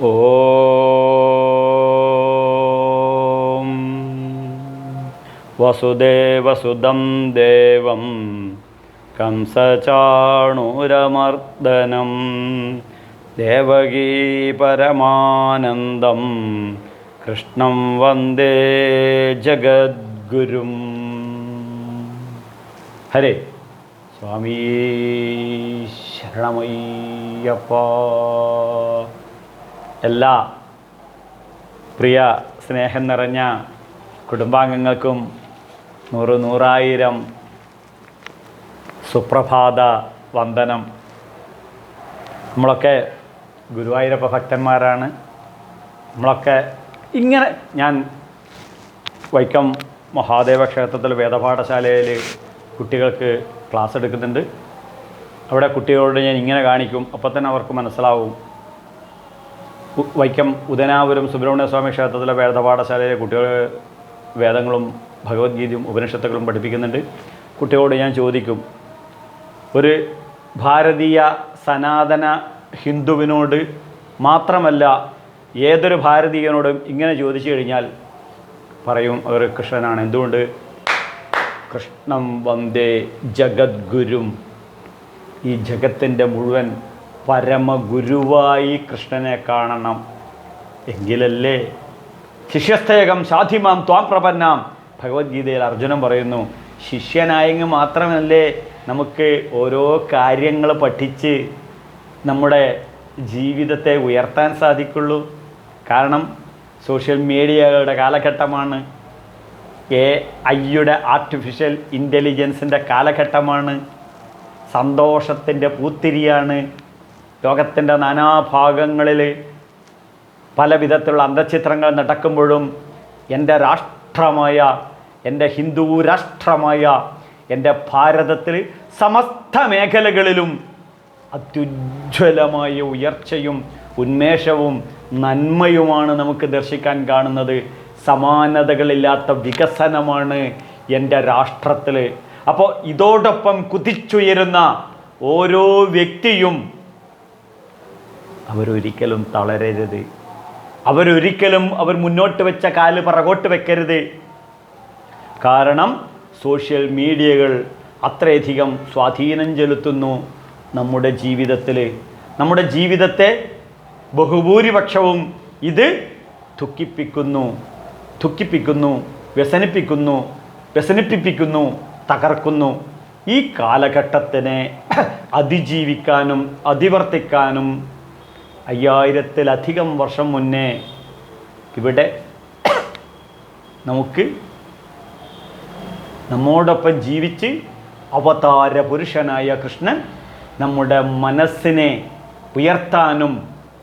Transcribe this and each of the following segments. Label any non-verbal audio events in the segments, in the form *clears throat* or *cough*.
ഓം. വസുദേവസുതം ദേവം. കംസചാണൂരമർദ്ദനം. ദേവകീ പരമാനന്ദം. കൃഷ്ണം വന്ദേ ജഗദ്ഗുരും. ഹരേ സ്വാമീ ശരണമയ്യപ്പ. എല്ലാ പ്രിയ സ്നേഹം നിറഞ്ഞ കുടുംബാംഗങ്ങൾക്കും നൂറ് നൂറായിരം സുപ്രഭാത വന്ദനം. നമ്മളൊക്കെ ഗുരുവായൂരപ്പ ഭക്തന്മാരാണ്. നമ്മളൊക്കെ ഇങ്ങനെ ഞാൻ വൈക്കം മഹാദേവ ക്ഷേത്രത്തിൽ വേദപാഠശാലയിൽ കുട്ടികൾക്ക് ക്ലാസ് എടുക്കുന്നുണ്ട്. അവിടെ കുട്ടികളോട് ഞാൻ ഇങ്ങനെ കാണിക്കും അപ്പോൾ തന്നെ അവർക്ക് മനസ്സിലാവും. വൈക്കം ഉദനാപുരം സുബ്രഹ്മണ്യ സ്വാമി ക്ഷേത്രത്തിലെ വേദപാഠശാലയിലെ കുട്ടികൾ വേദങ്ങളും ഭഗവത്ഗീതയും ഉപനിഷത്തുകളും പഠിപ്പിക്കുന്നുണ്ട്. കുട്ടികളോട് ഞാൻ ചോദിക്കും ഒരു ഭാരതീയ സനാതന ഹിന്ദുവിനോട് മാത്രമല്ല ഏതൊരു ഭാരതീയനോടും ഇങ്ങനെ ചോദിച്ചു കഴിഞ്ഞാൽ പറയും അവർ കൃഷ്ണനാണ്. എന്തുകൊണ്ട്? കൃഷ്ണം വന്ദേ ജഗദ്ഗുരും. ഈ ജഗത്തിന്റെ മുഴുവൻ പരമഗുരുവായി കൃഷ്ണനെ കാണണം. എങ്കിലല്ലേ? ശിഷ്യസ്ഥേകം സാധിമാം ത്വാം പ്രപന്നാം. ഭഗവത്ഗീതയിൽ അർജുനൻ പറയുന്നു ശിഷ്യനായെങ്കിൽ മാത്രമല്ലേ നമുക്ക് ഓരോ കാര്യങ്ങൾ പഠിച്ച് നമ്മുടെ ജീവിതത്തെ ഉയർത്താൻ സാധിക്കുള്ളൂ? കാരണം സോഷ്യൽ മീഡിയകളുടെ കാലഘട്ടമാണ്. എ ഐയുടെ ആർട്ടിഫിഷ്യൽ ഇന്റലിജൻസിന്റെ കാലഘട്ടമാണ്. സന്തോഷത്തിന്റെ പൂത്തിരിയാണ്. ലോകത്തിന്റെ നാനാഭാഗങ്ങളിൽ പല വിധത്തിലുള്ള അന്തചിത്രങ്ങൾ നടക്കുമ്പോഴും എന്റെ രാഷ്ട്രമായ എന്റെ ഹിന്ദു രാഷ്ട്രമായ എന്റെ ഭാരതത്തിൽ സമസ്ത മേഖലകളിലും അത്യുജ്വലമായ ഉയർച്ചയും ഉന്മേഷവും നന്മയുമാണ് നമുക്ക് ദർശിക്കാൻ കാണുന്നത്. സമാനതകളില്ലാത്ത വികസനമാണ് എന്റെ രാഷ്ട്രത്തിൽ. അപ്പോൾ ഇതോടൊപ്പം കുതിച്ചുയരുന്ന ഓരോ വ്യക്തിയും അവരൊരിക്കലും തളരരുത്. അവരൊരിക്കലും അവർ മുന്നോട്ട് വെച്ച കാൽ പറകോട്ട് വെക്കരുത്. കാരണം സോഷ്യൽ മീഡിയകൾ അത്രയധികം സ്വാധീനം ചെലുത്തുന്നു നമ്മുടെ ജീവിതത്തിൽ നമ്മുടെ ജീവിതത്തെ ബഹുഭൂരിപക്ഷവും ഇത് ദുഃഖിപ്പിക്കുന്നു ദുഃഖിപ്പിക്കുന്നു വ്യസനിപ്പിക്കുന്നു വ്യസനിപ്പിപ്പിക്കുന്നു തകർക്കുന്നു. ഈ കാലഘട്ടത്തിനെ *clears throat* അതിജീവിക്കാനും അതിവർത്തിക്കാനും അയ്യായിരത്തിലധികം വർഷം മുന്നേ ഇവിടെ നമുക്ക് നമ്മോടൊപ്പം ജീവിച്ച് അവതാര പുരുഷനായ കൃഷ്ണൻ നമ്മുടെ മനസ്സിനെ ഉയർത്താനും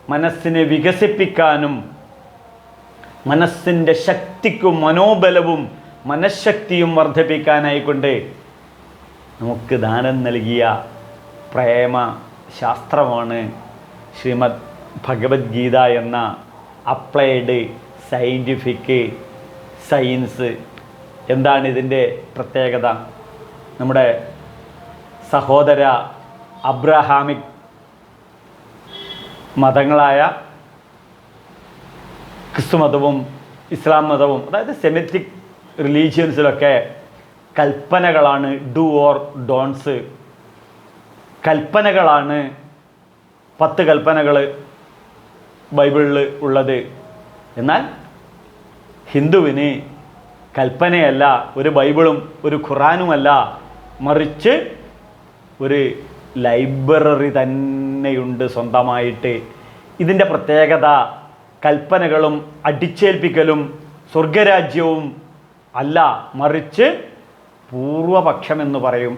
മനസ്സിനെ വികസിപ്പിക്കാനും മനസ്സിന്റെ ശക്തിക്കും മനോബലവും മനഃശക്തിയും വർദ്ധിപ്പിക്കാനായിക്കൊണ്ട് നമുക്ക് ദാനം നൽകിയ പ്രേമ ശാസ്ത്രമാണ് ശ്രീമദ് ഭഗവത്ഗീത എന്ന അപ്ലൈഡ് സയന്റിഫിക് സയൻസ് എന്താണ് ഇതിന്റെ പ്രത്യേകത? നമ്മുടെ സഹോദര അബ്രഹാമിക് മതങ്ങളായ ക്രിസ്തു മതവും ഇസ്ലാം മതവും അതായത് സെമിറ്റിക് റിലീജിയൻസിലൊക്കെ കൽപ്പനകളാണ് ഡു ഓർ ഡോൺസ് കൽപ്പനകളാണ് പത്ത് കൽപ്പനകൾ ബൈബിളിൽ ഉള്ളത്. എന്നാൽ ഹിന്ദുവിന് കൽപ്പനയല്ല ഒരു ബൈബിളും ഒരു ഖുറാനുമല്ല. മറിച്ച് ഒരു ലൈബ്രറി തന്നെയുണ്ട് സ്വന്തമായിട്ട്. ഇതിന്റെ പ്രത്യേകത കൽപ്പനകളും അടിച്ചേൽപ്പിക്കലും സ്വർഗരാജ്യവും അല്ല. മറിച്ച് പൂർവപക്ഷം എന്ന് പറയും.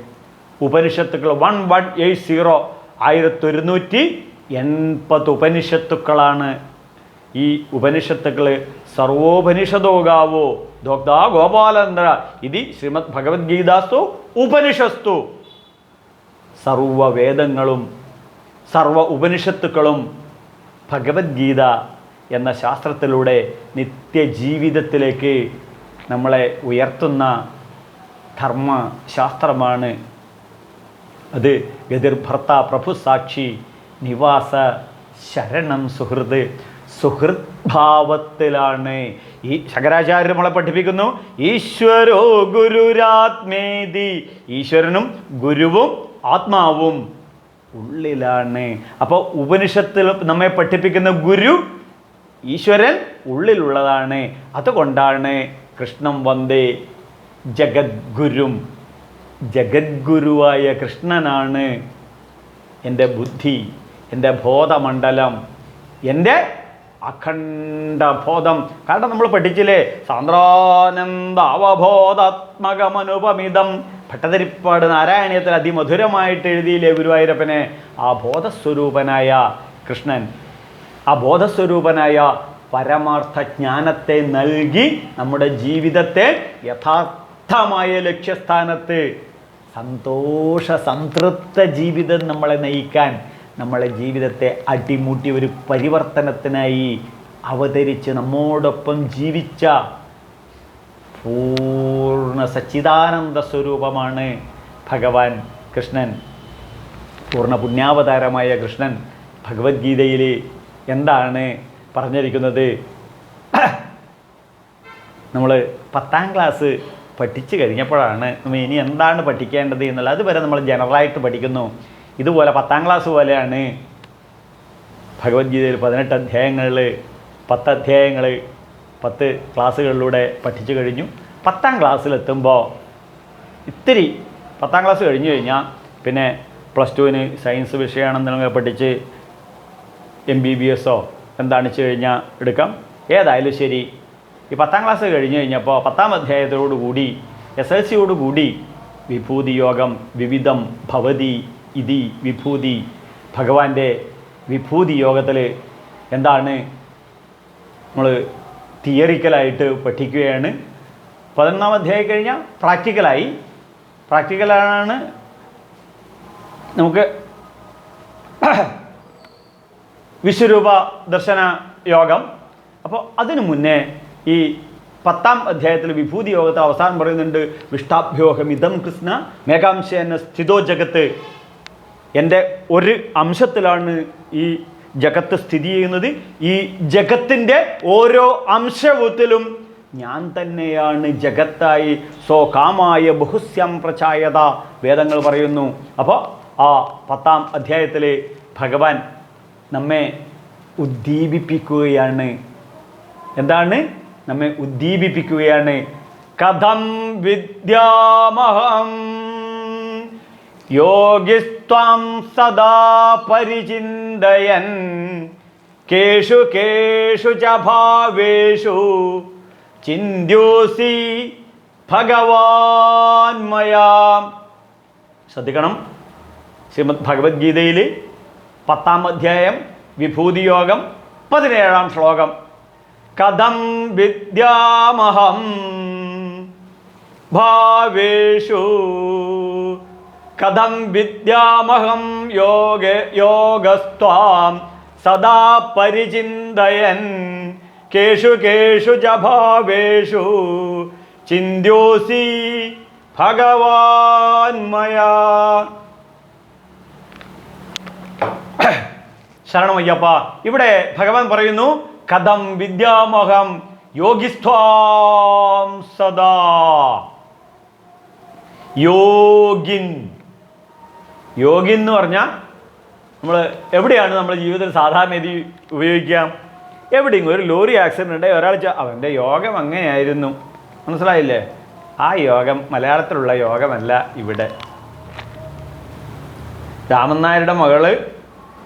ഉപനിഷത്തുക്കൾ വൺ വൺ എയ്റ്റ് സീറോ ആയിരത്തി ഒരുന്നൂറ്റി എൺപത് ഉപനിഷത്തുക്കളാണ് ഈ ഉപനിഷത്തുക്കൾ സർവോപനിഷതോകാവോ ദോക്താ ഗോപാലന്ദ്ര ഇത് ശ്രീമദ് ഭഗവത്ഗീതാസ്തു ഉപനിഷസ്തു. സർവവേദങ്ങളും സർവ ഉപനിഷത്തുക്കളും ഭഗവത്ഗീത എന്ന ശാസ്ത്രത്തിലൂടെ നിത്യജീവിതത്തിലേക്ക് നമ്മളെ ഉയർത്തുന്ന ധർമ്മശാസ്ത്രമാണ്. അത് ഗതിർഭർത്ത പ്രഭു സാക്ഷി നിവാസ ശരണം സുഹൃത്. സുഹൃത് ഭാവത്തിലാണ് ഈ ശങ്കരാചാര്യർ നമ്മളെ പഠിപ്പിക്കുന്നു. ഈശ്വരോ ഗുരുരാത്മേതി. ഈശ്വരനും ഗുരുവും ആത്മാവും ഉള്ളിലാണ്. അപ്പോൾ ഉപനിഷത്തിൽ നമ്മെ പഠിപ്പിക്കുന്ന ഗുരു ഈശ്വരൻ ഉള്ളിലുള്ളതാണ്. അതുകൊണ്ടാണ് കൃഷ്ണം വന്ദേ ജഗദ്ഗുരും. ജഗദ്ഗുരുവായ കൃഷ്ണനാണ് എന്റെ ബുദ്ധി. എന്റെ ബോധമണ്ഡലം എന്റെ അഖണ്ഡ ബോധം കാരണം നമ്മൾ പഠിച്ചില്ലേ? സാന്ദ്രാനന്ദ അവബോധാത്മകമനുപമിതം ഭട്ടതിരിപ്പാട് നാരായണീയത്തിൽ അതിമധുരമായിട്ട് എഴുതിയില്ലേ ഗുരുവായൂരപ്പനെ? ആ ബോധസ്വരൂപനായ കൃഷ്ണൻ ആ ബോധസ്വരൂപനായ പരമാർത്ഥ ജ്ഞാനത്തെ നൽകി നമ്മുടെ ജീവിതത്തെ യഥാർത്ഥമായ ലക്ഷ്യസ്ഥാനത്ത് സന്തോഷ സംതൃപ്ത ജീവിതം നമ്മളെ നയിക്കാൻ നമ്മളെ ജീവിതത്തെ അടിമുട്ടി ഒരു പരിവർത്തനത്തിനായി അവതരിച്ച് നമ്മോടൊപ്പം ജീവിച്ച പൂർണ സച്ചിദാനന്ദ സ്വരൂപമാണ് ഭഗവാൻ കൃഷ്ണൻ. പൂർണ പുണ്യാവതാരമായ കൃഷ്ണൻ ഭഗവത്ഗീതയിൽ എന്താണ് പറഞ്ഞിരിക്കുന്നത്? *clears throat* നമ്മൾ പത്താം ക്ലാസ് പഠിച്ചു കഴിഞ്ഞപ്പോഴാണ് നമ്മൾ ഇനി എന്താണ് പഠിക്കേണ്ടത് എന്നുള്ളത്. അതുവരെ നമ്മൾ ജനറലായിട്ട് പഠിക്കുന്നു. ഇതുപോലെ പത്താം ക്ലാസ് പോലെയാണ് ഭഗവത്ഗീതയിൽ പതിനെട്ട് അധ്യായങ്ങളിൽ പത്ത് അധ്യായങ്ങൾ പത്ത് ക്ലാസ്സുകളിലൂടെ പഠിച്ചു കഴിഞ്ഞു. പത്താം ക്ലാസ്സിലെത്തുമ്പോൾ ഇത്തിരി പത്താം ക്ലാസ് കഴിഞ്ഞു കഴിഞ്ഞാൽ പിന്നെ പ്ലസ് ടുവിന് സയൻസ് വിഷയമാണെന്നുണ്ടെങ്കിൽ പഠിച്ച് എം ബി ബി എസോ എന്താണ് കഴിഞ്ഞാൽ എടുക്കാം. ഏതായാലും ശരി. ഈ പത്താം ക്ലാസ് കഴിഞ്ഞു കഴിഞ്ഞപ്പോൾ പത്താം അധ്യായത്തോടുകൂടി എസ് എൽ സിയോടുകൂടി വിഭൂതി യോഗം വിവിധം ഭവതി ഇതി വിഭൂതി. ഭഗവാന്റെ വിഭൂതി യോഗത്തിൽ എന്താണ് നമ്മൾ തിയറിക്കലായിട്ട് പഠിക്കുകയാണ്. പതിനൊന്നാം അധ്യായം കഴിഞ്ഞാൽ പ്രാക്ടിക്കലായി. പ്രാക്ടിക്കലാണ് നമുക്ക് വിശ്വരൂപ ദർശന യോഗം. അപ്പോൾ അതിനു മുന്നേ ഈ പത്താം അധ്യായത്തിൽ വിഭൂതി യോഗത്തിൽ അവസാനം പറയുന്നുണ്ട് വിഷ്ടാഭ്യോഹം ഇതം കൃഷ്ണ മേഘാംശേന സ്ഥിതോ ജഗത്ത് എന്റെ ഒരു അംശത്തിലാണ് ഈ ജഗത്ത് സ്ഥിതി ചെയ്യുന്നത്. ഈ ജഗത്തിന്റെ ഓരോ അംശത്തിലും ഞാൻ തന്നെയാണ് ജഗത്തായി സോ കാമായ ബഹുസ്യം പ്രചായത വേദങ്ങൾ പറയുന്നു. അപ്പോൾ ആ പത്താം അധ്യായത്തിൽ ഭഗവാൻ നമ്മെ ഉദ്ദീപിപ്പിക്കുകയാണ്. എന്താണ്? നമ്മെ ഉദ്ദീപിപ്പിക്കുകയാണ്. കഥം വിദ്യാമഹം യോഗിസ്ത്വം സദാ പരിചിന്തയൻ. കേഷു കേഷു ച ഭാവേഷു. ചിന്യോസി ഭഗവാൻ മയാം ശ്രദ്ധിക്കണം. ശ്രീമദ് ഭഗവത്ഗീതയിൽ പത്താം അധ്യായം വിഭൂതിയോഗം പതിനേഴാം ശ്ലോകം. കഥം വിദ്യാമഹം ഭാവേഷു. കഥം വിദ്യാമഹം യോഗ യോഗസ്ത്വാം സദാ പരിചിന്തയൻ. കേഷു കേഷു ച ഭാവേഷു. ഭഗവാൻമയ ഭഗവാൻ മയാ ശരണമയ്യപ്പ ഇവിടെ ഭഗവാൻ പറയുന്നു കഥം വിദ്യാമഹം യോഗിസ്ത്വാം സദാ. യോഗിൻ. യോഗിൻ എന്ന് പറഞ്ഞാൽ നമ്മൾ എവിടെയാണ് നമ്മുടെ ജീവിതത്തിൽ സാധാരണ രീതി ഉപയോഗിക്കാം എവിടെയെങ്കിലും ഒരു ലോറി ആക്സിഡന്റ് ഉണ്ടെങ്കിൽ ഒരാൾ അവന്റെ യോഗം അങ്ങനെയായിരുന്നു. മനസ്സിലായില്ലേ? ആ യോഗം മലയാളത്തിലുള്ള യോഗമല്ല ഇവിടെ. രാമനായരുടെ മകൾ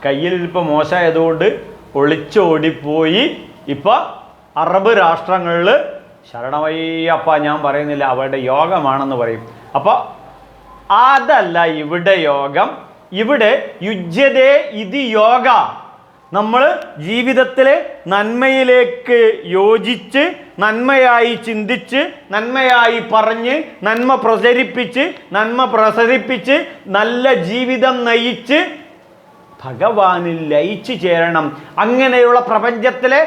കയ്യിൽ ഇപ്പോൾ മോശമായതുകൊണ്ട് ഒളിച്ചോടിപ്പോയി. ഇപ്പോൾ അറബ് രാഷ്ട്രങ്ങളിൽ ശരണമയ്യപ്പ ഞാൻ പറയുന്നില്ല അവരുടെ യോഗമാണെന്ന് പറയും. അപ്പോൾ അതല്ല ഇവിടെ യോഗം. ഇവിടെ യുജ്യതേ ഇത് യോഗ. നമ്മൾ ജീവിതത്തിലെ നന്മയിലേക്ക് യോജിച്ച് നന്മയായി ചിന്തിച്ച് നന്മയായി പറഞ്ഞ് നന്മ പ്രചരിപ്പിച്ച് നന്മ പ്രസരിപ്പിച്ച് നല്ല ജീവിതം നയിച്ച് ഭഗവാനിൽ ലയിച്ചു ചേരണം. അങ്ങനെയുള്ള പ്രപഞ്ചത്തിലെ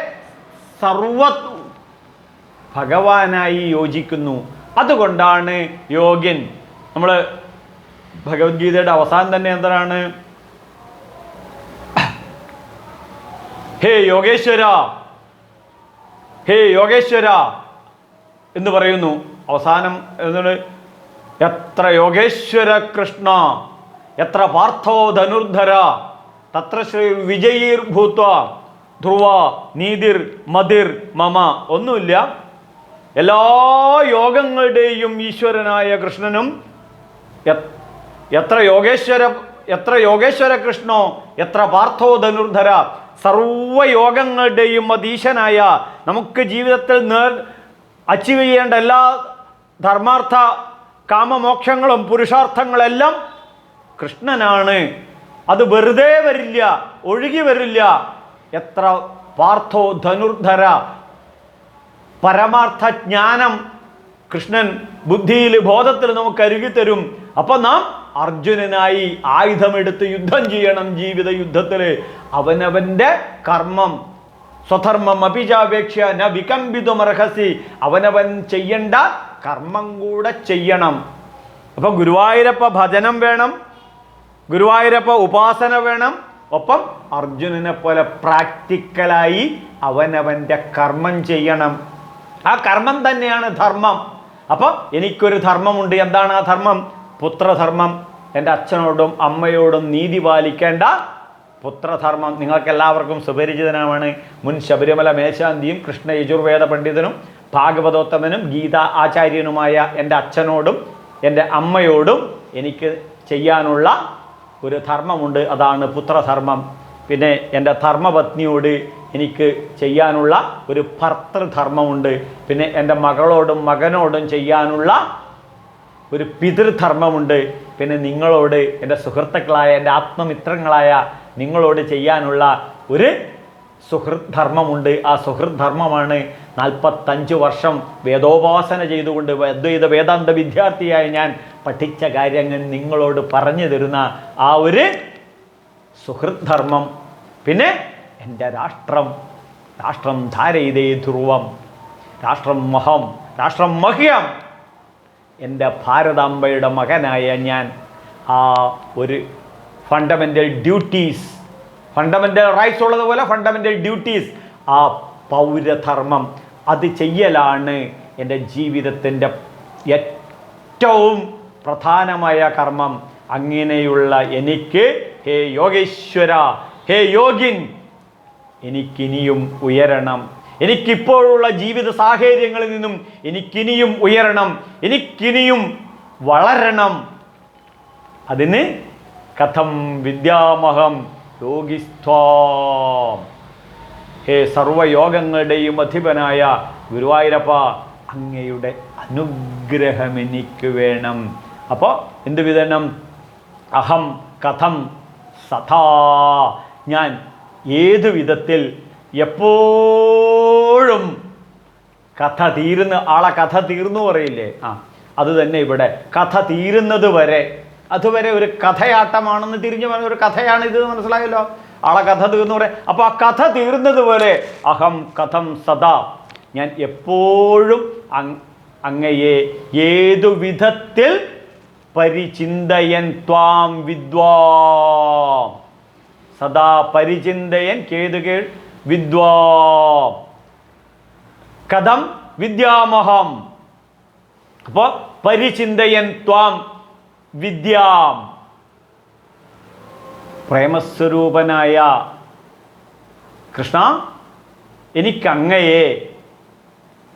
സർവ ഭഗവാനായി യോജിക്കുന്നു. അതുകൊണ്ടാണ് യോഗ്യൻ നമ്മൾ ഭഗവത്ഗീതയുടെ അവസാനം തന്നെ എന്താണ്? ഹേ യോഗേശ്വര ഹേ യോഗേശ്വര എന്ന് പറയുന്നു. അവസാനം എന്താണ്? എത്ര യോഗേശ്വര കൃഷ്ണ എത്ര പാർത്ഥോ ധനുർധര തത്ര ശ്രീ വിജയീർ ഭൂത്വ ധ്രുവ നീതിർ മതിർ മമ ഒന്നുമില്ല. എല്ലാ യോഗങ്ങളുടെയും ഈശ്വരനായ കൃഷ്ണനും എത്ര യോഗേശ്വര എത്ര യോഗേശ്വര കൃഷ്ണോ എത്ര പാർത്ഥോ ധനുർധര സർവയോഗങ്ങളുടെയും അതീശനായ നമുക്ക് ജീവിതത്തിൽ നേർ അച്ചീവ് ചെയ്യേണ്ട എല്ലാ ധർമാർത്ഥ കാമമോക്ഷങ്ങളും പുരുഷാർത്ഥങ്ങളെല്ലാം കൃഷ്ണനാണ്. അത് വെറുതെ വരില്ല ഒഴുകി വരില്ല. എത്ര പാർത്ഥോ ധനുർധര പരമാർത്ഥ ജ്ഞാനം കൃഷ്ണൻ ബുദ്ധിയിൽ ബോധത്തിൽ നമുക്ക് അരുകി തരും അപ്പൊ നാം അർജുനനായി ആയുധമെടുത്ത് യുദ്ധം ചെയ്യണം ജീവിത യുദ്ധത്തിൽ അവനവന്റെ കർമ്മം സ്വധർമ്മം അഭിജാപേക്ഷ ന വികമ്പിതുമർഹസി അവനവൻ ചെയ്യേണ്ട കർമ്മം കൂടെ ചെയ്യണം. അപ്പൊ ഗുരുവായൂരപ്പ ഭജനം വേണം ഗുരുവായൂരപ്പ ഉപാസന വേണം. ഒപ്പം അർജുനനെ പോലെ പ്രാക്ടിക്കലായി അവനവന്റെ കർമ്മം ചെയ്യണം. ആ കർമ്മം തന്നെയാണ് ധർമ്മം. അപ്പോൾ എനിക്കൊരു ധർമ്മമുണ്ട്. എന്താണ് ആ ധർമ്മം? പുത്രധർമ്മം എന്റെ അച്ഛനോടും അമ്മയോടും നീതി പാലിക്കേണ്ട പുത്രധർമ്മം നിങ്ങൾക്കെല്ലാവർക്കും സുപരിചിതനാണ്. മുൻ ശബരിമല മേശാന്തിയും കൃഷ്ണ യജുർവേദ പണ്ഡിതനും ഭാഗവതോത്തമനും ഗീത ആചാര്യനുമായ എന്റെ അച്ഛനോടും എന്റെ അമ്മയോടും എനിക്ക് ചെയ്യാനുള്ള ഒരു ധർമ്മമുണ്ട്. അതാണ് പുത്രധർമ്മം. പിന്നെ എന്റെ ധർമ്മപത്നിയോട് എനിക്ക് ചെയ്യാനുള്ള ഒരു ഭർത്തൃധർമ്മമുണ്ട്. പിന്നെ എന്റെ മകളോടും മകനോടും ചെയ്യാനുള്ള ഒരു പിതൃധർമ്മമുണ്ട്. പിന്നെ നിങ്ങളോട് എന്റെ സുഹൃത്തുക്കളായ എന്റെ ആത്മമിത്രങ്ങളായ നിങ്ങളോട് ചെയ്യാനുള്ള ഒരു സുഹൃദ്ധർമ്മമുണ്ട്. ആ സുഹൃദ്ധർമ്മമാണ് നാൽപ്പത്തഞ്ച് വർഷം വേദോപാസന ചെയ്തുകൊണ്ട് അദ്വൈത വേദാന്ത വിദ്യാർത്ഥിയായ ഞാൻ പഠിച്ച കാര്യങ്ങൾ നിങ്ങളോട് പറഞ്ഞു തരുന്ന ആ ഒരു സുഹൃദ്ധർമ്മം. പിന്നെ എന്റെ രാഷ്ട്രം രാഷ്ട്രം ധാരയിതേ ധ്രുവം രാഷ്ട്രം മഹം രാഷ്ട്രം മഹ്യം. എന്റെ ഭാരതാംബയുടെ മകനായ ഞാൻ ആ ഒരു ഫണ്ടമെന്റൽ ഡ്യൂട്ടീസ് ഫണ്ടമെന്റൽ റൈറ്റ്സ് ഉള്ളതുപോലെ ഫണ്ടമെന്റൽ ഡ്യൂട്ടീസ് ആ പൗരധർമ്മം അത് ചെയ്യലാണ് എന്റെ ജീവിതത്തിന്റെ ഏറ്റവും പ്രധാനമായ കർമ്മം. അങ്ങനെയുള്ള എനിക്ക് ഹേ യോഗേശ്വര ഹേ യോഗിൻ എനിക്കിനിയും ഉയരണം. എനിക്കിപ്പോഴുള്ള ജീവിത സാഹചര്യങ്ങളിൽ നിന്നും എനിക്കിനിയും ഉയരണം എനിക്കിനിയും വളരണം. അതിന് കഥം വിദ്യാമഹം യോഗിസ്ത്വാം. ഹേ സർവയോഗങ്ങളുടെയും അധിപനായ ഗുരുവായൂരപ്പ അങ്ങയുടെ അനുഗ്രഹം എനിക്ക് വേണം. അപ്പോൾ എന്ത് വിതരണം? അഹം കഥം സഥാ. ഞാൻ ഏതു വിധത്തിൽ എപ്പോഴും കഥ തീരുന്ന ആളെ കഥ തീർന്നു പറയില്ലേ? ആ. അത് തന്നെ ഇവിടെ. കഥ തീരുന്നത് വരെ. അതുവരെ ഒരു കഥയാട്ടമാണെന്ന് തിരിഞ്ഞു പറഞ്ഞ ഒരു കഥയാണ് ഇത് മനസ്സിലായല്ലോ? ആളെ കഥ തീർന്നു പറയാം അപ്പോൾ ആ കഥ തീർന്നത് പോലെ അഹം കഥം സദാ. ഞാൻ എപ്പോഴും അങ് അങ്ങയെ ഏതു വിധത്തിൽ പരിചിന്തയൻ ത്വാം വിദ്വാം. സദാ പരിചിന്തയൻ കേതുകേൾ വിദ്വാം. കഥം വിദ്യാമഹം. അപ്പോൾ പരിചിന്തയൻ ത്വാം വിദ്യാം. പ്രേമസ്വരൂപനായ കൃഷ്ണ എനിക്കങ്ങയെ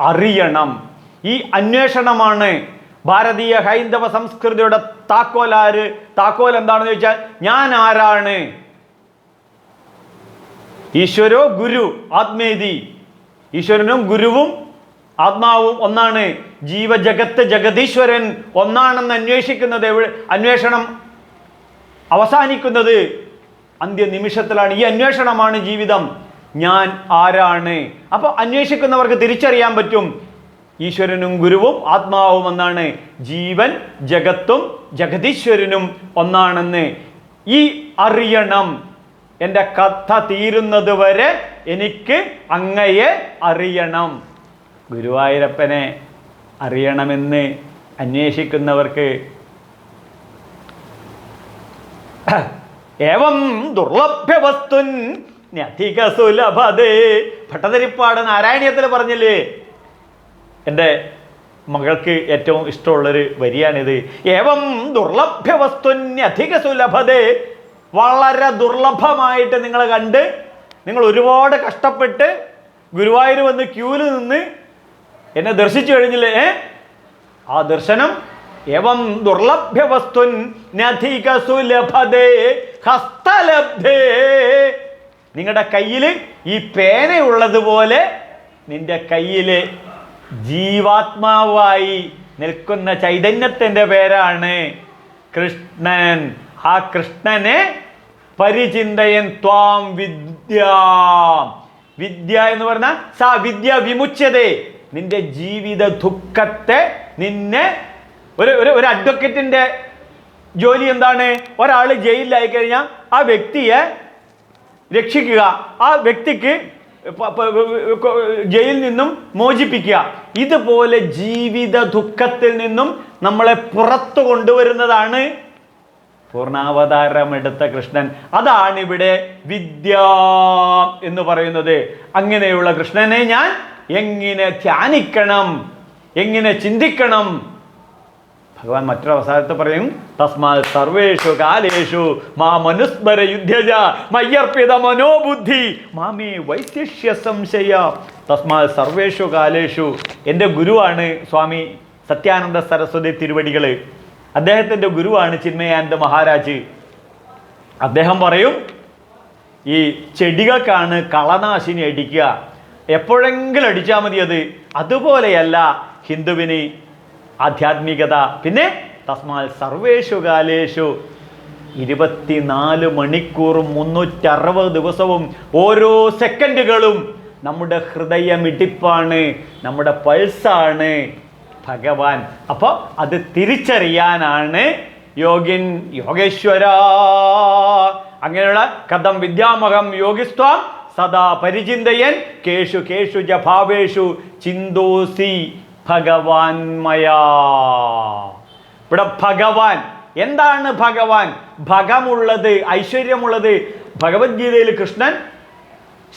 അറിയണം. ഈ അന്വേഷണമാണ് ഭാരതീയ ഹൈന്ദവ സംസ്കൃതിയുടെ താക്കോലാര് താക്കോൽ എന്താണെന്ന് ചോദിച്ചാൽ ഞാൻ ആരാണ്? ഈശ്വരോ ഗുരു ആത്മേതി. ഈശ്വരനും ഗുരുവും ആത്മാവും ഒന്നാണ്. ജീവജഗത്ത് ജഗതീശ്വരൻ ഒന്നാണെന്ന് അന്വേഷിക്കുന്നത് അന്വേഷണം അവസാനിക്കുന്നത് അന്ത്യനിമിഷത്തിലാണ്. ഈ അന്വേഷണമാണ് ജീവിതം. ഞാൻ ആരാണ്? അപ്പോൾ അന്വേഷിക്കുന്നവർക്ക് തിരിച്ചറിയാൻ പറ്റും. ഈശ്വരനും ഗുരുവും ആത്മാവും ഒന്നാണ്. ജീവൻ ജഗത്തും ജഗതീശ്വരനും ഒന്നാണെന്ന്. ഈ അറിയണം. എന്റെ കഥ തീരുന്നത് വരെ എനിക്ക് അങ്ങയെ അറിയണം. ഗുരുവായൂരപ്പനെ അറിയണമെന്ന് അന്വേഷിക്കുന്നവർക്ക് *clears throat* ഏവം ദുർലഭ്യ വസ്തുൻ സുലഭതേ. ഭട്ടതിരിപ്പാട് നാരായണീയത്തിൽ പറഞ്ഞില്ലേ? എന്റെ മകൾക്ക് ഏറ്റവും ഇഷ്ടമുള്ളൊരു വരിയാണിത്. ഏവം ദുർലഭ്യ വസ്തുന്യധിക സുലഭതേ. വളരെ ദുർലഭമായിട്ട് നിങ്ങൾ കണ്ട് നിങ്ങൾ ഒരുപാട് കഷ്ടപ്പെട്ട് ഗുരുവായൂർ വന്ന് ക്യൂവിൽ നിന്ന് എന്നെ ദർശിച്ചു കഴിഞ്ഞില്ലേ? ഏ? ആ ദർശനം എവം ദുർലഭ്യ ഹസ്തലബ്ധേ. നിങ്ങളുടെ കയ്യിൽ ഈ പേനയുള്ളതുപോലെ നിന്റെ കയ്യിൽ ജീവാത്മാവായി നിൽക്കുന്ന ചൈതന്യത്തിന്റെ പേരാണ് കൃഷ്ണൻ. ആ കൃഷ്ണനെ പരിചിന്തയൻ ത്വാം വിദ്യ. വിദ്യ എന്ന് പറഞ്ഞാൽ സാ വിദ്യ വിമുച്ചതേ നിന്റെ ജീവിത ദുഃഖത്തെ നിന്നെ ഒരു ഒരു ഒരു അഡ്വക്കേറ്റിന്റെ ജോലി എന്താണ്? ഒരാൾ ജയിലിലായി കഴിഞ്ഞാൽ ആ വ്യക്തിയെ രക്ഷിക്കുക. ആ വ്യക്തിക്ക് ജയിലിൽ നിന്നും മോചിപ്പിക്കുക. ഇതുപോലെ ജീവിത ദുഃഖത്തിൽ നിന്നും നമ്മളെ പുറത്തു കൊണ്ടുവരുന്നതാണ് പൂർണാവതാരമെടുത്ത കൃഷ്ണൻ. അതാണ് ഇവിടെ വിദ്യ എന്ന് പറയുന്നത്. അങ്ങനെയുള്ള കൃഷ്ണനെ ഞാൻ എങ്ങനെ ധ്യാനിക്കണം? എങ്ങനെ ചിന്തിക്കണം? ഭഗവാൻ മറ്റൊരു അവസാനത്ത് പറയും തസ്മാ സർവേഷു കാലേഷു മാ മനുസ്മര യുദ്ധജ മയ്യർപ്പിത മനോബുദ്ധി മാമേ വൈശിഷ്യ സംശയ. തസ്മാ സർവേഷു കാലേഷു. എന്റെ ഗുരുവാണ് സ്വാമി സത്യാനന്ദ സരസ്വതി തിരുവടികൾ അദ്ദേഹത്തിന്റെ ഗുരുവാണ് ചിന്മയാനന്ദ മഹാരാജ്. അദ്ദേഹം പറയും ഈ ചെടികൾക്കാണ് കളനാശിനി അടിക്കുക. എപ്പോഴെങ്കിലും അടിച്ചാൽ മതി അത്. അതുപോലെയല്ല ഹിന്ദുവിന് ആധ്യാത്മികത. പിന്നെ തസ്മാൽ സർവേഷു കാലേഷു. ഇരുപത്തിനാല് മണിക്കൂറും മുന്നൂറ്ററുപത് ദിവസവും ഓരോ സെക്കൻഡുകളും നമ്മുടെ ഹൃദയമിടിപ്പാണ് നമ്മുടെ പൾസാണ്. ഭഗവാൻ. അപ്പോൾ അത് തിരിച്ചറിയാനാണ് യോഗിൻ യോഗേശ്വര. അങ്ങനെയുള്ള കഥം വിദ്യാമഹം യോഗിസ്ത്വാം സദാ പരിചിന്തയൻ. കേഷു കേഷു ജഭാവേഷു ഭാവേഷു ചിന്തോസി ഭഗവാൻ മയാ. ഇവിടെ ഭഗവാൻ. എന്താണ് ഭഗവാൻ? ഭഗമുള്ളത് ഐശ്വര്യമുള്ളത്. ഭഗവത്ഗീതയിൽ കൃഷ്ണൻ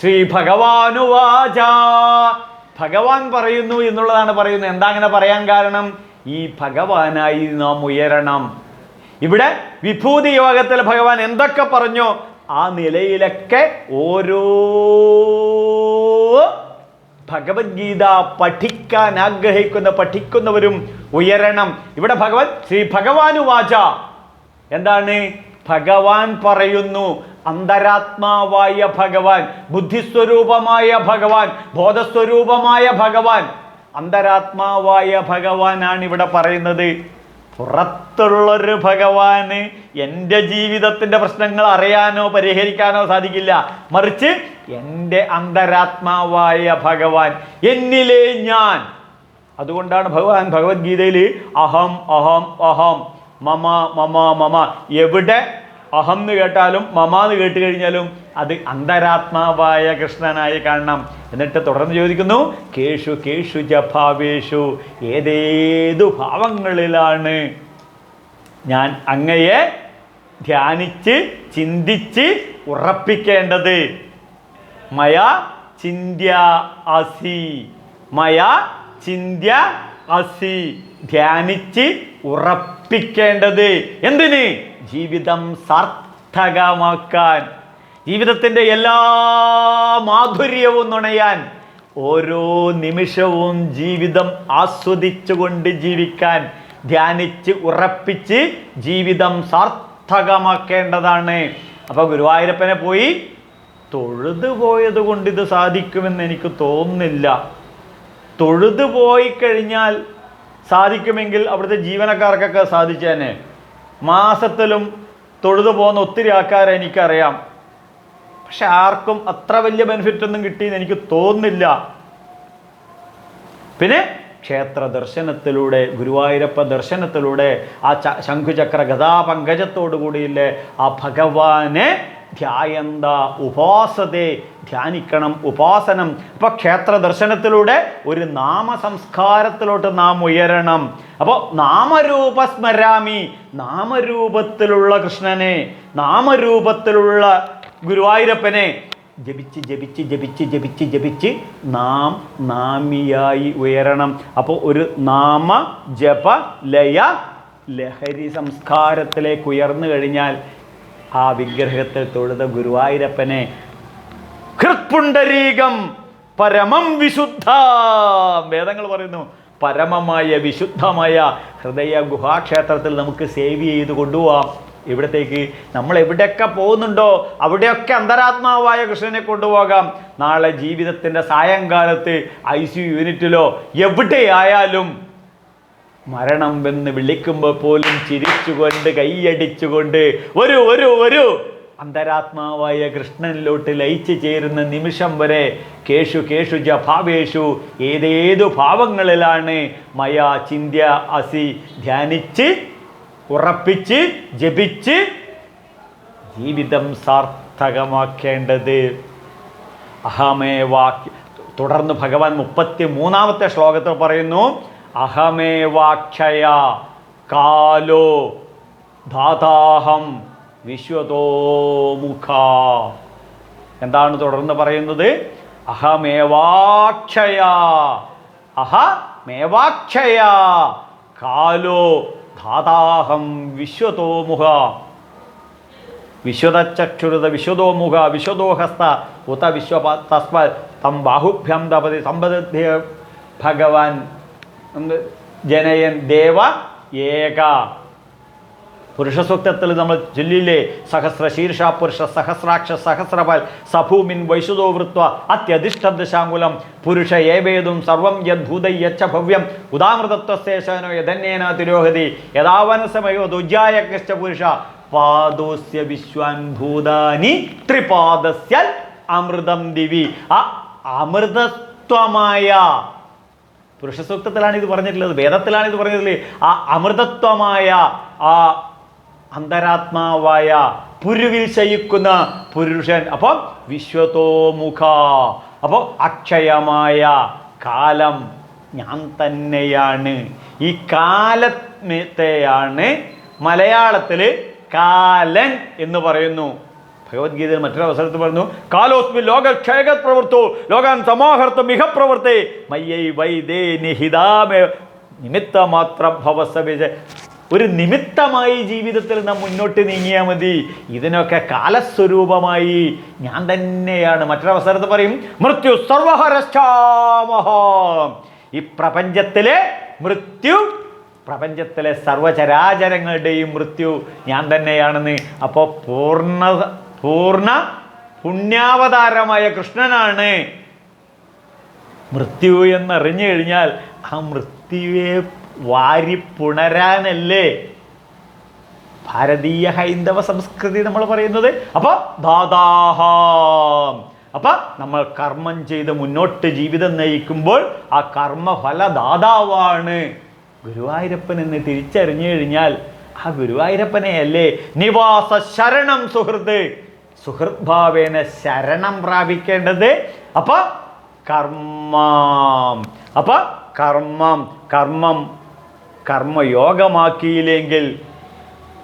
ശ്രീ ഭഗവാനുവാച. ഭഗവാൻ പറയുന്നു എന്നുള്ളതാണ് പറയുന്നത്. എന്താ അങ്ങനെ പറയാൻ കാരണം? ഈ ഭഗവാനായി നാം ഉയരണം. ഇവിടെ വിഭൂതി യോഗത്തിൽ ഭഗവാൻ എന്തൊക്കെ പറഞ്ഞു? ആ നിലയിലൊക്കെ ഓരോ ഭഗവത്ഗീത പഠിക്കാൻ ആഗ്രഹിക്കുന്ന പഠിക്കുന്നവരും ഉയരണം. ഇവിടെ ഭഗവത് ശ്രീ ഭഗവാനുവാച. എന്താണ്? ഭഗവാൻ പറയുന്നു അന്തരാത്മാവായ ഭഗവാൻ ബുദ്ധിസ്വരൂപമായ ഭഗവാൻ ബോധസ്വരൂപമായ ഭഗവാൻ. അന്തരാത്മാവായ ഭഗവാനാണ് ഇവിടെ പറയുന്നത്. പുറത്തുള്ളൊരു ഭഗവാന് എന്റെ ജീവിതത്തിന്റെ പ്രശ്നങ്ങൾ അറിയാനോ പരിഹരിക്കാനോ സാധിക്കില്ല. മറിച്ച് എന്റെ അന്തരാത്മാവായ ഭഗവാൻ എന്നിലെ ഞാൻ. അതുകൊണ്ടാണ് ഭഗവാൻ ഭഗവത്ഗീതയിൽ അഹം അഹം അഹം. മമ മമ മമ. എവിടെ? അഹം എന്ന് കേട്ടാലും മമ എന്ന് കേട്ട് കഴിഞ്ഞാലും അത് അന്തരാത്മാവായ കൃഷ്ണനായി കാണണം. എന്നിട്ട് തുടർന്ന് ചോദിക്കുന്നു കേഷു കേഷു ജഭാവേഷു ഏതേതു ഭാവങ്ങളിലാണ്? ഞാൻ അങ്ങയെ ധ്യാനിച്ച് ചിന്തിച്ച് ഉറപ്പിക്കേണ്ടത്. മയ ചിന്ത്യ അസി മയ ചിന്യ അസി ധ്യാനിച്ച് ഉറപ്പിക്കേണ്ടത് എന്തിന്? ജീവിതം സാർത്ഥകമാക്കാൻ. ജീവിതത്തിന്റെ എല്ലാ മാധുര്യവും നുണയാൻ. ഓരോ നിമിഷവും ജീവിതം ആസ്വദിച്ചുകൊണ്ട് ജീവിക്കാൻ. ധ്യാനിച്ച് ഉറപ്പിച്ച് ജീവിതം സാർത്ഥകമാക്കേണ്ടതാണ്. അപ്പോൾ ഗുരുവായൂരപ്പനെ പോയി തൊഴുതു പോയത് കൊണ്ട് ഇത് സാധിക്കുമെന്ന് എനിക്ക് തോന്നുന്നില്ല. തൊഴുതു പോയി കഴിഞ്ഞാൽ സാധിക്കുമെങ്കിൽ അവിടുത്തെ ജീവനക്കാർക്കൊക്കെ സാധിച്ചേനെ മാസത്തിലും തൊഴുതു പോകുന്ന ഒത്തിരി ആൾക്കാരെ എനിക്കറിയാം. പക്ഷെ ആർക്കും അത്ര വലിയ ബെനിഫിറ്റ് ഒന്നും കിട്ടിയെന്ന് എനിക്ക് തോന്നുന്നില്ല. പിന്നെ ക്ഷേത്ര ദർശനത്തിലൂടെ ഗുരുവായൂരപ്പ ദർശനത്തിലൂടെ ആ ശംഖുചക്ര ഗതാപങ്കജത്തോടു കൂടിയില്ലേ ആ ഭഗവാനെ ധ്യായന്ത ഉപാസത്തെ ധ്യാനിക്കണം ഉപാസനം. അപ്പൊ ക്ഷേത്ര ദർശനത്തിലൂടെ ഒരു നാമസംസ്കാരത്തിലോട്ട് നാം ഉയരണം. അപ്പോൾ നാമരൂപ സ്മരാമി നാമരൂപത്തിലുള്ള കൃഷ്ണനെ നാമരൂപത്തിലുള്ള ഗുരുവായൂരപ്പനെ. ജപിച്ച് ജപിച്ച് ജപിച്ച് ജപിച്ച് ജപിച്ച് നാം നാമിയായി ഉയരണം. അപ്പോൾ ഒരു നാമ ജപ ലയ ലഹരി സംസ്കാരത്തിലേക്ക് ഉയർന്നു കഴിഞ്ഞാൽ ആ വിഗ്രഹത്തിൽ തൊഴുത ഗുരുവായൂരപ്പനെ ഹൃത്പുണ്ടരീകം പരമം വിശുദ്ധ. വേദങ്ങൾ പറയുന്നു പരമമായ വിശുദ്ധമായ ഹൃദയ ഗുഹാക്ഷേത്രത്തിൽ നമുക്ക് സേവ് ചെയ്ത് കൊണ്ടുപോവാം. ഇവിടത്തേക്ക് നമ്മൾ എവിടെയൊക്കെ പോകുന്നുണ്ടോ അവിടെയൊക്കെ അന്തരാത്മാവായ കൃഷ്ണനെ കൊണ്ടുപോകാം. നാളെ ജീവിതത്തിന്റെ സായങ്കാലത്ത് ഐ സി യൂണിറ്റിലോ എവിടെയായാലും മരണം എന്ന് വിളിക്കുമ്പോൾ പോലും ചിരിച്ചുകൊണ്ട് കൈയടിച്ചുകൊണ്ട് ഒരു ഒരു ഒരു അന്തരാത്മാവായ കൃഷ്ണനിലോട്ട് ലയിച്ചു ചേരുന്ന നിമിഷം വരെ കേശു കേശു ജ ഭാവേഷു ഏതേതു ഭാവങ്ങളിലാണ് മയ ചിന്ത്യ അസി ധ്യാനിച്ച് ഉറപ്പിച്ച് ജപിച്ച് ജീവിതം സാർത്ഥകമാക്കേണ്ടത്. അഹമേ വാക്യ തുടർന്ന് ഭഗവാൻ മുപ്പത്തി മൂന്നാമത്തെ ശ്ലോകത്തിൽ പറയുന്നു അഹമേവാക്ഷയ കാലോ ധാതാഹം വിശ്വതോമുഖ എന്താണ് തുടർന്ന് പറയുന്നത്? അഹമേവാക്ഷയ അഹമേവാക്ഷയ കാലോ ധാതാഹം വിശ്വതോമുഖ വിശ്വതചക്ഷുരുത വിശ്വതോമുഖ വിശ്വതോഹസ്ത ഉത വിശ്വ തസ്മ തം ബാഹുഭ്യം തപതി സമ്പദധ്യ ഭഗവാൻ എന്ത്? ജനയൻ ദേവ ഏക. പുരുഷസൂക്തത്തിൽ നമ്മൾ ചൊല്ലില്ലേ സഹസ്ര ശീർഷ പുരുഷ സഹസ്രാക്ഷ സഹസ്രപാൽ സഭൂമിൻ വൈശുതോ വൃത്വ അത്യധിഷ്ഠദശാങ്കുലം പുരുഷ ഏവേദും സർവം യദ്ഭൂതൈ യച്ഛ ഭവ്യം ഉദാമൃതത്വശേഷനോ യഥന്യേന തിരോഹതി യഥാവനസമയോ ദുജായകശ്ച പുരുഷ പാദോസ്യ വിശ്വാൻ ഭൂതാനി ത്രിപാദസ്യ അമൃതം ദിവി. ആ അമൃതത്വമായ പുരുഷസൂക്തത്തിലാണ് ഇത് പറഞ്ഞിട്ടുള്ളത് വേദത്തിലാണ് ഇത് പറഞ്ഞിട്ടുള്ളത്. ആ അമൃതത്വമായ ആ അന്തരാത്മാവായ പുരുവിൽ ശയിക്കുന്ന പുരുഷൻ. അപ്പം വിശ്വതോമുഖ. അപ്പോൾ അക്ഷയമായ കാലം ഞാൻ തന്നെയാണ്. ഈ കാലത്തെയാണ് മലയാളത്തിൽ കാലൻ എന്ന് പറയുന്നു. ഭഗവത്ഗീതയിൽ മറ്റൊരു അവസരത്തിൽ പറഞ്ഞു കാലോസ്മി ലോകക്ഷേക പ്രവർത്തോ ലോകാൻ സമാഹർത്ത മിക പ്രവർത്തേ മയ്യൈ വൈദേ നിഹിതാമേ നിമിത്തമാത്ര ഭവസവിജ ഒരു നിമിത്തമായി ജീവിതത്തിൽ നാം മുന്നോട്ട് നീങ്ങിയാൽ മതി. ഇതിനൊക്കെ കാലസ്വരൂപമായി ഞാൻ തന്നെയാണ്. മറ്റൊരവസരത്ത് പറയും മൃത്യു സർവഹരശ്ചാമഹ ഈ പ്രപഞ്ചത്തിലെ മൃത്യു പ്രപഞ്ചത്തിലെ സർവചരാചരങ്ങളുടെയും മൃത്യു ഞാൻ തന്നെയാണെന്ന്. അപ്പോൾ പൂർണ പൂർണ പുണ്യാവതാരമായ കൃഷ്ണനാണ്. മൃത്യു എന്നറിഞ്ഞു കഴിഞ്ഞാൽ ആ മൃത്യുവെ വാരി പുണരാനല്ലേ? ഭാരതീയ ഹൈന്ദവ സംസ്കൃതി നമ്മൾ പറയുന്നത്. അപ്പോൾ ദാദാഹാം. അപ്പം നമ്മൾ കർമ്മം ചെയ്ത് മുന്നോട്ട് ജീവിതം നയിക്കുമ്പോൾ ആ കർമ്മഫലദാതാവാണ് ഗുരുവായൂരപ്പൻ എന്ന് തിരിച്ചറിഞ്ഞു കഴിഞ്ഞാൽ ആ ഗുരുവായൂരപ്പനെ അല്ലേ നിവാസ ശരണം സുഹൃത്ത്. സുഹൃത് ഭാവേന ശരണം പ്രാപിക്കേണ്ടത്. അപ്പൊ കർമ്മം. അപ്പൊ കർമ്മം. കർമ്മം കർമ്മയോഗമാക്കിയില്ലെങ്കിൽ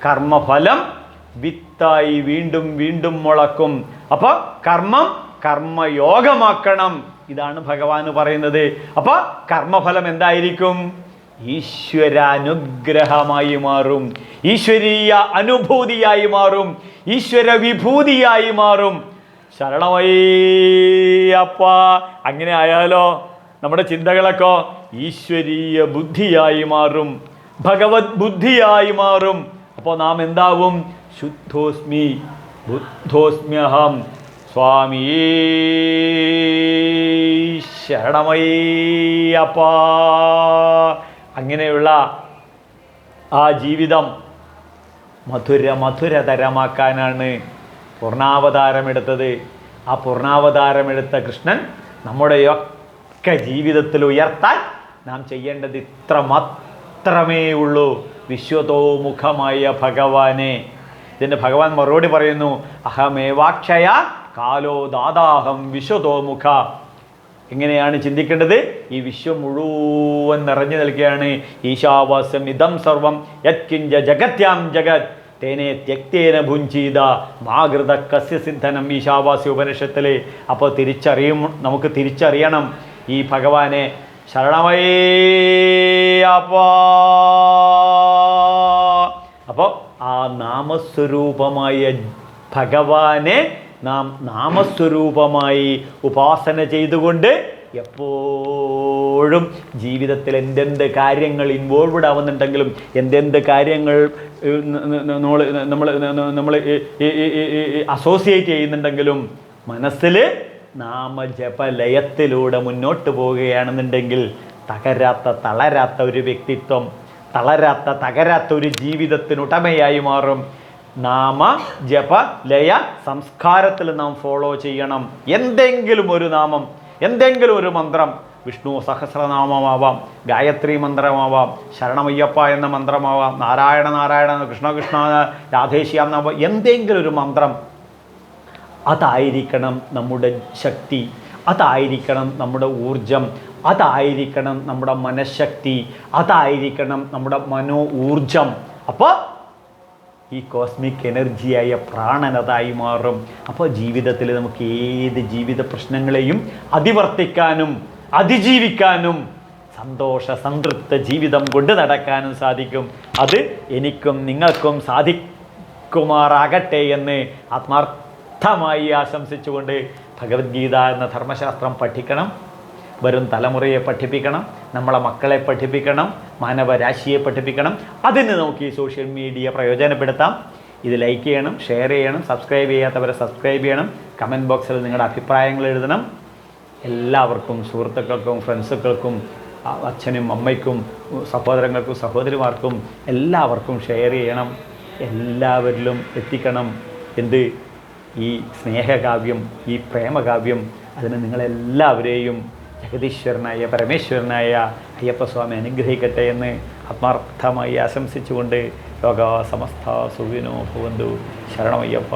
കർമ്മഫലം വിത്തായി വീണ്ടും വീണ്ടും മുളക്കും. അപ്പോൾ കർമ്മം കർമ്മയോഗമാക്കണം. ഇതാണ് ഭഗവാന് പറയുന്നത്. അപ്പോൾ കർമ്മഫലം എന്തായിരിക്കും? ഈശ്വരാനുഗ്രഹമായി മാറും. ഈശ്വരീയ അനുഭൂതിയായി മാറും. ഈശ്വര വിഭൂതിയായി മാറും ശരണമയ്യപ്പ അങ്ങനെ ആയാലോ നമ്മുടെ ചിന്തകളൊക്കെ ഈശ്വരീയ ബുദ്ധിയായി മാറും. ഭഗവത് ബുദ്ധിയായി മാറും. അപ്പോൾ നാം എന്താവും? ശുദ്ധോസ്മി ബുദ്ധോസ്മ്യഹം. സ്വാമി ശരണമയ്യപ്പ അങ്ങനെയുള്ള ആ ജീവിതം മധുര മധുരതരമാക്കാനാണ് പൂർണാവതാരമെടുത്തത് ആ പൂർണാവതാരമെടുത്ത കൃഷ്ണൻ നമ്മുടെ നമ്മുടെയൊക്കെ ജീവിതത്തിൽ ഉയർത്താൻ നാം ചെയ്യേണ്ടത് ഇത്ര മാത്രമേ ഉള്ളൂ. വിശ്വതോമുഖമായ ഭഗവാനെ. ഇതിന് ഭഗവാൻ മറുപടി പറയുന്നു അഹമേവാക്ഷയ കാലോ ദാദാഹം വിശ്വതോമുഖ. എങ്ങനെയാണ് ചിന്തിക്കേണ്ടത്? ഈ വിശ്വം മുഴുവൻ നിറഞ്ഞു നിൽക്കുകയാണ്. ഈശാവാസ്യം ഇതം സർവം യത്കിഞ്ച ജഗത്യാം ജഗത്. തേനെ ത്യക്തേന ഭുഞ്ചീത. മാകൃത കസ്യസിദ്ധനം ഈശാവാസ്യ ഉപനിഷത്തിലെ. അപ്പോൾ തിരിച്ചറിയും നമുക്ക് തിരിച്ചറിയണം. ഈ ഭഗവാനെ ശരണമയ്യപ്പ അപ്പോൾ ആ നാമസ്വരൂപമായ ഭഗവാനെ നാം നാമസ്വരൂപമായി ഉപാസന ചെയ്തുകൊണ്ട് എപ്പോഴും ജീവിതത്തിൽ എന്തെന്ത് കാര്യങ്ങൾ ഇൻവോൾവ്ഡ് ആവുന്നുണ്ടെങ്കിലും എന്തെന്ത് കാര്യങ്ങൾ നമ്മൾ നമ്മൾ നമ്മൾ അസോസിയേറ്റ് ചെയ്യുന്നുണ്ടെങ്കിലും മനസ്സിൽ നാമജപലയത്തിലൂടെ മുന്നോട്ട് പോവുകയാണെന്നുണ്ടെങ്കിൽ തകരാത്ത തളരാത്ത ഒരു വ്യക്തിത്വം തളരാത്ത തകരാത്ത ഒരു ജീവിതത്തിനുടമയായി മാറും. നാമ ജപ ലയ സംസ്കാരത്തിൽ നാം ഫോളോ ചെയ്യണം. എന്തെങ്കിലും ഒരു നാമം എന്തെങ്കിലും ഒരു മന്ത്രം വിഷ്ണു സഹസ്രനാമമാവാം ഗായത്രി മന്ത്രമാവാം ശരണമയ്യപ്പ എന്ന മന്ത്രമാവാം നാരായണ നാരായണ കൃഷ്ണ കൃഷ്ണ രാധേശ്യാം എന്തെങ്കിലും ഒരു മന്ത്രം. അതായിരിക്കണം നമ്മുടെ ശക്തി അതായിരിക്കണം നമ്മുടെ ഊർജം അതായിരിക്കണം നമ്മുടെ മനഃശക്തി അതായിരിക്കണം നമ്മുടെ മനോ ഊർജം അപ്പോൾ ഈ കോസ്മിക് എനർജിയായ പ്രാണനതായി മാറും. അപ്പോൾ ജീവിതത്തിൽ നമുക്ക് ഏത് ജീവിത പ്രശ്നങ്ങളെയും അതിവർത്തിക്കാനും അതിജീവിക്കാനും സന്തോഷ സംതൃപ്ത ജീവിതം കൊണ്ട് നടക്കാനും സാധിക്കും. അത് എനിക്കും നിങ്ങൾക്കും സാധിക്കുമാറാകട്ടെ എന്ന് ആത്മാർത്ഥമായി ആശംസിച്ചുകൊണ്ട് ഭഗവത്ഗീത എന്ന ധർമ്മശാസ്ത്രം പഠിക്കണം. വരും തലമുറയെ പഠിപ്പിക്കണം നമ്മളെ മക്കളെ പഠിപ്പിക്കണം മാനവരാശിയെ പഠിപ്പിക്കണം. അതിന് നോക്കി സോഷ്യൽ മീഡിയ പ്രയോജനപ്പെടുത്താം. ഇത് ലൈക്ക് ചെയ്യണം ഷെയർ ചെയ്യണം സബ്സ്ക്രൈബ് ചെയ്യാത്തവരെ സബ്സ്ക്രൈബ് ചെയ്യണം. കമന്റ് ബോക്സിൽ നിങ്ങളുടെ അഭിപ്രായങ്ങൾ എഴുതണം. എല്ലാവർക്കും സുഹൃത്തുക്കൾക്കും ഫ്രണ്ട്സുകൾക്കും അച്ഛനും അമ്മയ്ക്കും സഹോദരങ്ങൾക്കും സഹോദരിമാർക്കും എല്ലാവർക്കും ഷെയർ ചെയ്യണം. എല്ലാവരിലും എത്തിക്കണം. എന്ത്? ഈ സ്നേഹകാവ്യം ഈ പ്രേമകാവ്യം. അതിന് നിങ്ങളെല്ലാവരെയും ജഗദീശ്വരനായ പരമേശ്വരനായ അയ്യപ്പസ്വാമി അനുഗ്രഹിക്കട്ടെ എന്ന് ആത്മാർത്ഥമായി ആശംസിച്ചുകൊണ്ട് ലോക സമസ്ത സുഖിനോ ഭവന്തു. ശരണമയ്യപ്പ.